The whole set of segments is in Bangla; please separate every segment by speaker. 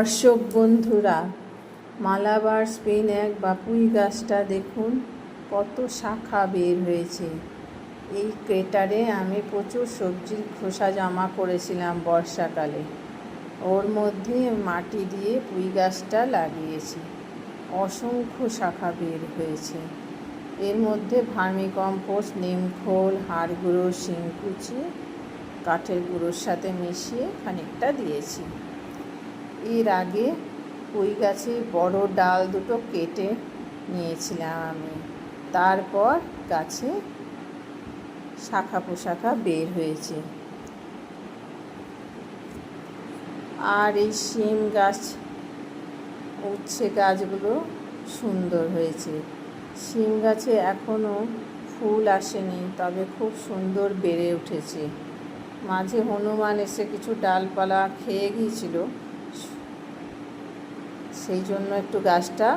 Speaker 1: দর্শক বন্ধুরা, মালাবার স্পিনএক বা পুঁই গাছটা দেখুন, কত শাখা বের হয়েছে। এই ক্রেটারে আমি প্রচুর সবজির খোসা জমা করেছিলাম বর্ষাকালে। ওর মধ্যে মাটি দিয়ে পুঁই গাছটা লাগিয়েছি। অসংখ্য শাখা বের হয়েছে। এর মধ্যে ভার্মি কম্পোস্ট নিমখোল হাড় গুঁড়ো শিংকুচি, কাঠের গুঁড়োর সাথে মিশিয়ে খানিকটা দিয়েছি। এর আগে পুঁই গাছে বড় ডাল দুটো কেটে নিয়েছিলাম আমি। তারপর গাছে শাখা পোশাখা বের হয়েছে। আর এই শিম গাছ, উচ্ছে গাছগুলো সুন্দর হয়েছে। শিম গাছে এখনও ফুল আসেনি, তবে খুব সুন্দর বেড়ে উঠেছে। মাঝে হনুমান এসে কিছু ডালপালা খেয়ে গিয়েছিল সেই জন্য একটু গাছটা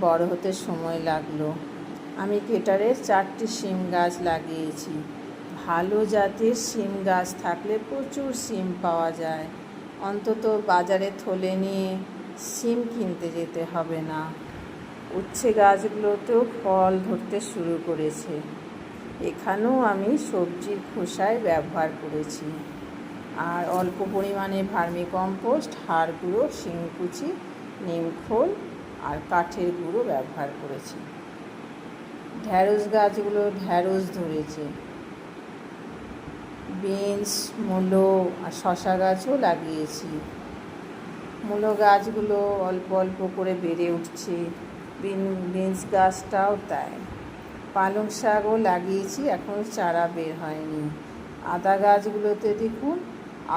Speaker 1: বড় হতে সময় লাগল। আমি কেটারে চারটি শিম গাছ লাগিয়েছি। ভালো জাতের শিম গাছ থাকলে প্রচুর শিম পাওয়া যায়। অন্তত বাজারে থলে নিয়ে শিম কিনতে যেতে হবে না। উচ্ছে গাছগুলোতেও ফল ধরতে শুরু করেছে। এখানেও আমি সবজির খোসায় ব্যবহার করেছি। আর অল্প পরিমাণে ভার্মি কম্পোস্ট হাড় গুঁড়ো শিংকুচি নিমখোল আর কাঠের গুঁড়ো ব্যবহার করেছি। ঢ্যাঁড়স গাছগুলো ঢ্যাঁড়স ধরেছে। বিনস, মূলো আর শশা গাছও লাগিয়েছি। মূলো গাছগুলো অল্প অল্প করে বেড়ে উঠছে। বিন, বিনস গাছটাও তাই। পালং শাকও লাগিয়েছি এখনও চারা বের হয়নি। আদা গাছগুলোতে দেখুন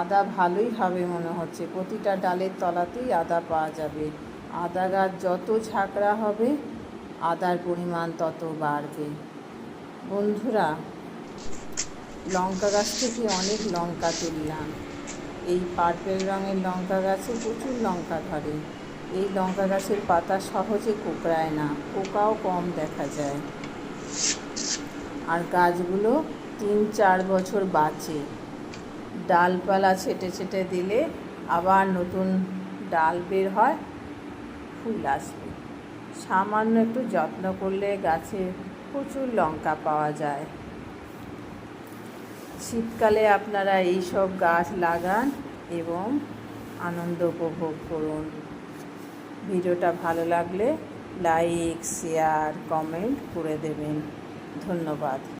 Speaker 1: আদা ভালোই হবে মনে হচ্ছে। প্রতিটা ডালের তলাতেই আদা পাওয়া যাবে। আদা গাছ যত ঝাঁকড়া হবে, আদার পরিমাণ তত বাড়বে। বন্ধুরা, লঙ্কা গাছ থেকে অনেক লঙ্কা তুললাম। এই পার্পেল রঙের লঙ্কা গাছে প্রচুর লঙ্কা ধরে। এই লঙ্কা গাছের পাতা সহজে কোকড়ায় না, পোকাও কম দেখা যায়। আর গাছগুলো তিন চার বছর বাঁচে। ডালপালা ছেটে ছেটে দিলে আবার নতুন ডাল বের হয়, ফুল আসবে। সামান্য একটু যত্ন করলে গাছে প্রচুর লঙ্কা পাওয়া যায়। শীতকালে আপনারা এই সব গাছ লাগান এবং আনন্দ উপভোগ করুন। ভিডিওটা ভালো লাগলে লাইক, শেয়ার, কমেন্ট করে দেবেন। ধন্যবাদ।